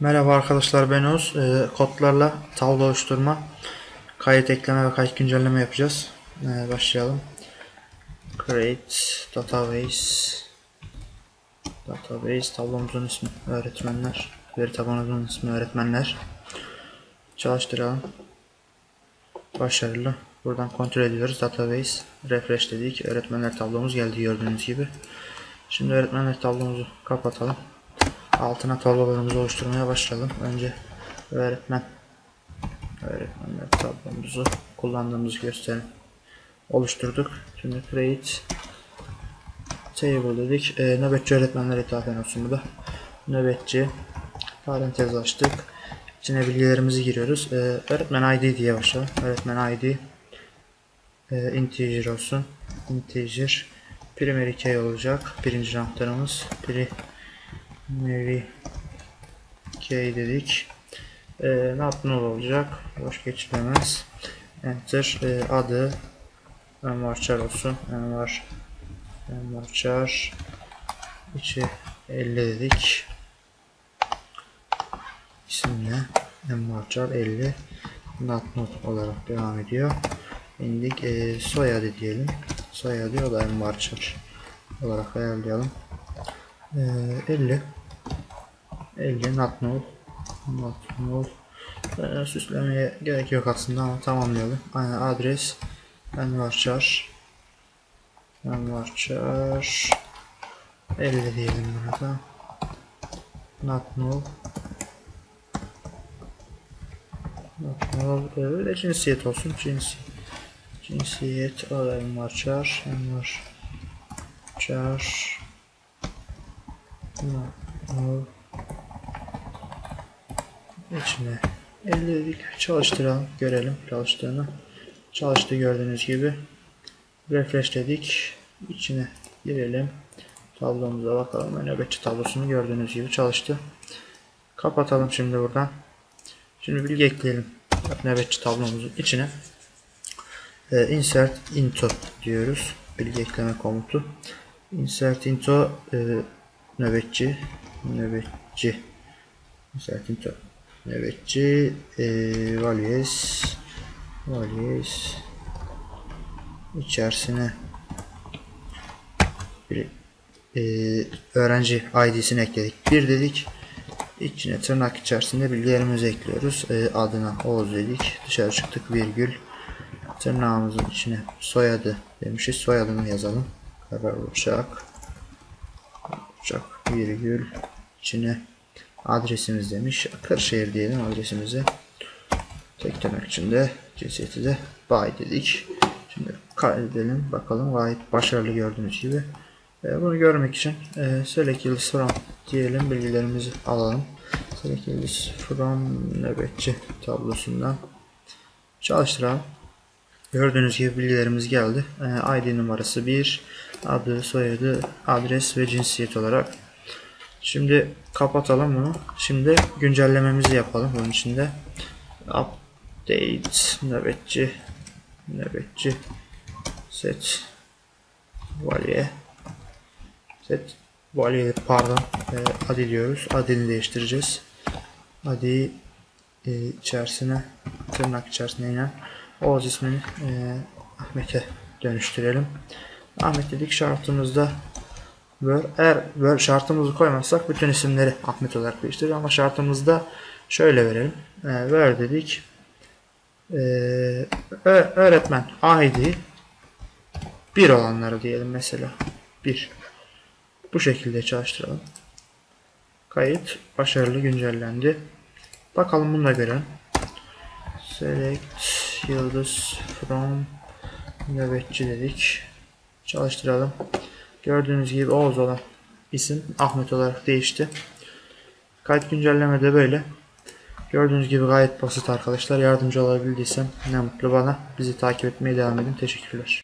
Merhaba arkadaşlar ben Oğuz. Ee, kodlarla tablo oluşturma, kayıt ekleme ve kayıt güncelleme yapacağız. Ee, başlayalım. Create database database tablomuzun ismi öğretmenler. Veri tabanımızın ismi öğretmenler. Çalıştıralım. Başarılı. Buradan kontrol ediyoruz. Database refresh dedik. Öğretmenler tablomuz geldi gördüğünüz gibi. Şimdi öğretmenler tablomuzu kapatalım altına tablolarımızı oluşturmaya başlayalım. Önce öğretmen öğretmenler tablomuzu kullandığımız gösterin oluşturduk. Şimdi create table dedik. E, nöbetçi öğretmenler ithafen olsun bu da. Nöbetçi parantez açtık. İçine bilgilerimizi giriyoruz. E, öğretmen ID diye başlayalım. Öğretmen ID e, integer olsun. Integer primary key olacak. Birinci anahtarımız. Pri Mary K dedik. E, not null olacak. Boş geçilemez. Enter. E, adı Envar olsun. Envar Envar Çar içi 50 dedik. İsim ne? Envar Çar 50 not null olarak devam ediyor. İndik. E, soyadı diyelim. Soyadı o da Envar Çar olarak ayarlayalım. E, 50 50 not null not null ee, süslemeye gerek yok aslında ama tamamlayalım. Aynı adres. Envarçar Envarçar 50 diyelim buna da. Not null not null öyle cinsiyet olsun. Cins cinsiyet. O da Envarçar Envarçar not null içine 50 dedik çalıştıralım görelim çalıştığını. Çalıştı gördüğünüz gibi. Refresh dedik. İçine girelim. Tablomuza bakalım. Nöbetçi tablosunu gördüğünüz gibi çalıştı. Kapatalım şimdi buradan. Şimdi bilgi ekleyelim. Nöbetçi tablomuzun içine. Ee, insert into diyoruz. Bilgi ekleme komutu. İnsert into e, nöbetçi nöbetçi. İnsert into nöbetçi e, values values içerisine bir e, öğrenci id'sini ekledik. Bir dedik içine tırnak içerisinde bilgilerimizi ekliyoruz. E, adına Oğuz dedik. Dışarı çıktık virgül. Tırnağımızın içine soyadı demişiz. Soyadını yazalım. Karar uçak uçak virgül. İçine adresimiz demiş. Kırşehir diyelim adresimize. Tek tırnak içinde cinsiyeti de bay dedik. Şimdi kaydedelim. Bakalım gayet başarılı gördüğünüz gibi. E, bunu görmek için e, select from diyelim. Bilgilerimizi alalım. Select yıldız from nöbetçi tablosundan çalıştıralım. Gördüğünüz gibi bilgilerimiz geldi. E, ID numarası 1, adı, soyadı, adres ve cinsiyet olarak Şimdi kapatalım bunu. Şimdi güncellememizi yapalım bunun içinde. Update nöbetçi nöbetçi set value set value pardon e, adi diyoruz. Adını değiştireceğiz. Adi e, içerisine tırnak içerisine inen Oğuz ismini e, Ahmet'e dönüştürelim. Ahmet dedik şartımızda Word. Eğer Word şartımızı koymazsak bütün isimleri Ahmet olarak değiştirir ama şartımızda şöyle verelim. E, Word dedik. E, öğretmen ID bir olanları diyelim mesela. bir. Bu şekilde çalıştıralım. Kayıt başarılı güncellendi. Bakalım bunu da görelim. Select yıldız from nöbetçi dedik. Çalıştıralım. Gördüğünüz gibi Oğuz olan isim Ahmet olarak değişti. Kayıt güncelleme de böyle. Gördüğünüz gibi gayet basit arkadaşlar. Yardımcı olabildiysem ne mutlu bana. Bizi takip etmeye devam edin. Teşekkürler.